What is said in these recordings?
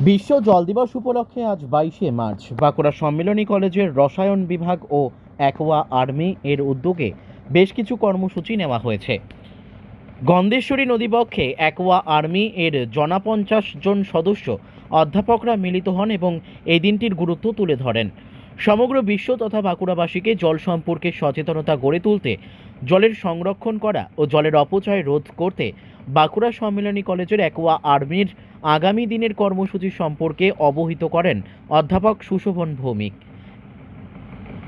বিশ্ব জল দিবস উপলক্ষে আজ বাইশে মার্চ। বাঁকুড়া সম্মিলনী কলেজের রসায়ন বিভাগ ও অ্যাকোয়া আর্মি এর উদ্যোগে বেশ কিছু কর্মসূচি নেওয়া হয়েছে। গন্ধেশ্বরী নদীবক্ষে অ্যাকোয়া আর্মি এর জনাপঞ্চাশ জন সদস্য অধ্যাপকরা মিলিত হন এবং এই দিনটির গুরুত্ব তুলে ধরেন। সমগ্র বিশ্ব তথা বাঁকুড়াবাসীকে জল সম্পর্কে সচেতনতা গড়ে তুলতে জলের সংরক্ষণ করা ও জলের অপচয় রোধ করতে বাঁকুড়া সম্মিলনী কলেজের অ্যাকোয়া আর্মির আগামী দিনের কর্মসূচি সম্পর্কে অবহিত করেন অধ্যাপক সুশোভন ভৌমিক।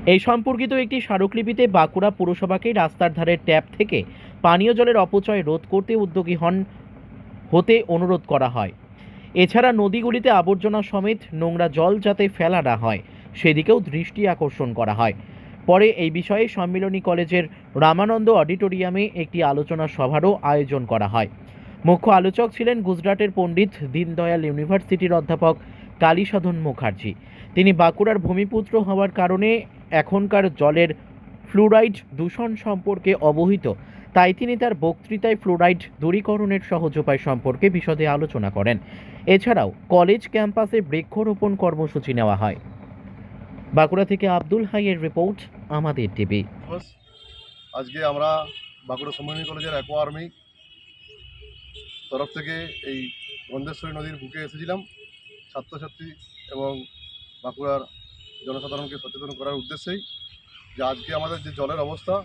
এই সম্পর্কিত একটি স্মারকলিপিতে বাঁকুড়া পুরসভাকে রাস্তার ধারের ট্যাপ থেকে পানীয় জলের অপচয় রোধ করতে উদ্যোগী হন হতে অনুরোধ করা হয়। এছাড়া নদীগুলিতে আবর্জনা সমেত নোংরা জল যাতে ফেলা না হয়, সেদিকেও দৃষ্টি আকর্ষণ করা হয়। পরে এই বিষয়ে সম্মিলনী কলেজের রামানন্দ অডিটোরিয়ামে একটি আলোচনা সভারও আয়োজন করা হয়। মুখ্য আলোচক ছিলেন গুজরাটের পণ্ডিত দীনদয়াল ইউনিভার্সিটির অধ্যাপক কালীসাধন মুখার্জি। তিনি বাঁকুড়ার ভূমিপুত্র হওয়ার কারণে এখনকার জলের ফ্লুরাইড দূষণ সম্পর্কে অবহিত, তাই তিনি তার বক্তৃতায় ফ্লুরাইড দূরীকরণের সহজ উপায় সম্পর্কে বিশদে আলোচনা করেন। এছাড়াও কলেজ ক্যাম্পাসে বৃক্ষরোপণ কর্মসূচি নেওয়া হয়। বাঁকুড়া থেকে আব্দুল হাইয়ের রিপোর্ট আমাদের টিভি। আজকে আমরা বাঁকুড়া সম্মিলনী কলেজের অ্যাকোয়া আর্মি তরফ থেকে এই গন্ধেশ্বরী নদীর বুকে এসেছিলাম। ছাত্রছাত্রী এবং বাঁকুড়ার জনসাধারণকে সচেতন করার উদ্দেশ্যেই যে আজকে আমাদের যে জলের অবস্থা,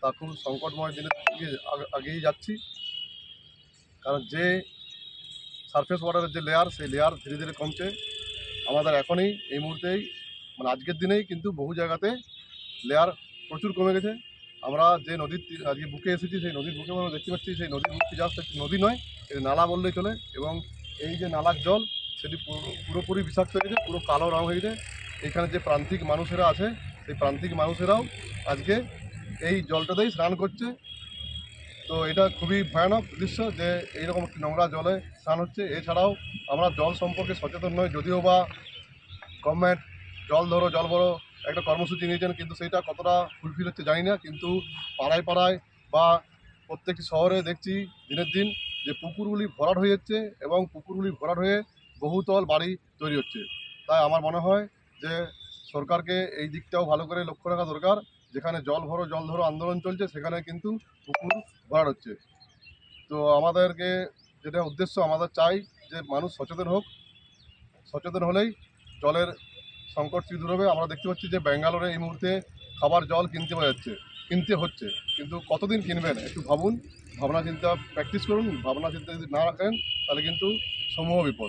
তা খুব সংকটময় দিকে আগেই যাচ্ছি। কারণ যে সারফেস ওয়াটারের যে লেয়ার সেই লেয়ার ধীরে ধীরে কমছে। আমাদের এখনই এই মুহূর্তেই মানে আজকের দিনেই কিন্তু বহু জায়গাতে লেয়ার প্রচুর কমে গেছে। আমরা যে নদীর আজকে বুকে এসেছি, সেই নদীর বুকে আমরা দেখতে পাচ্ছি, সেই নদীর বুকটি জাস্ট একটি নদী নয় এটি নালা বললেই চলে এবং এই যে নালার জল, সেটি পুরোপুরি বিষাক্ত হয়ে গেছে, পুরো কালো রং হয়ে এখানে যে প্রান্তিক মানুষেরা আছে, সেই প্রান্তিক মানুষেরাও আজকে এই জলটাতেই স্নান করছে। তো এটা খুবই ভয়ানক দৃশ্য যে এইরকম একটি নোংরা জলে স্নান হচ্ছে। এছাড়াও আমরা জল সম্পর্কে সচেতন নই, যদিও বা গভর্নমেন্ট জল ধরো, জল ভরো, একটা কর্মসূচি নিয়েছেন, কিন্তু সেটা কতটা ফুলফিল হচ্ছে জানি না, কিন্তু পাড়ায় পাড়ায় বা প্রত্যেকটি শহরে দেখছি দিনের দিন যে পুকুরগুলি ভরাট হয়ে যাচ্ছে এবং পুকুরগুলি ভরাট হয়ে বহুতল বাড়ি তৈরি হচ্ছে। তাই আমার মনে হয় যে সরকারকে এই দিকটাও ভালো করে লক্ষ্য রাখা দরকার, যেখানে জল ভরো, জল ধরো আন্দোলন চলছে, সেখানে কিন্তু পুকুর ভরাট হচ্ছে। তো আমাদেরকে যেটা উদ্দেশ্য আমাদের চাই যে মানুষ সচেতন হোক, সচেতন হলেই জলের সংকট দূর হবে, আমরা দেখতে পাচ্ছি যে ব্যাঙ্গালোরে এই মুহূর্তে খাবার জল কিনতে পাওয়া যাচ্ছে, কিনতে হচ্ছে। কিন্তু কতদিন কিনবেন একটু ভাবুন, ভাবনা চিন্তা প্র্যাকটিস করুন, ভাবনা চিন্তা যদি না রাখেন, তাহলে কিন্তু সমূহ বিপদ।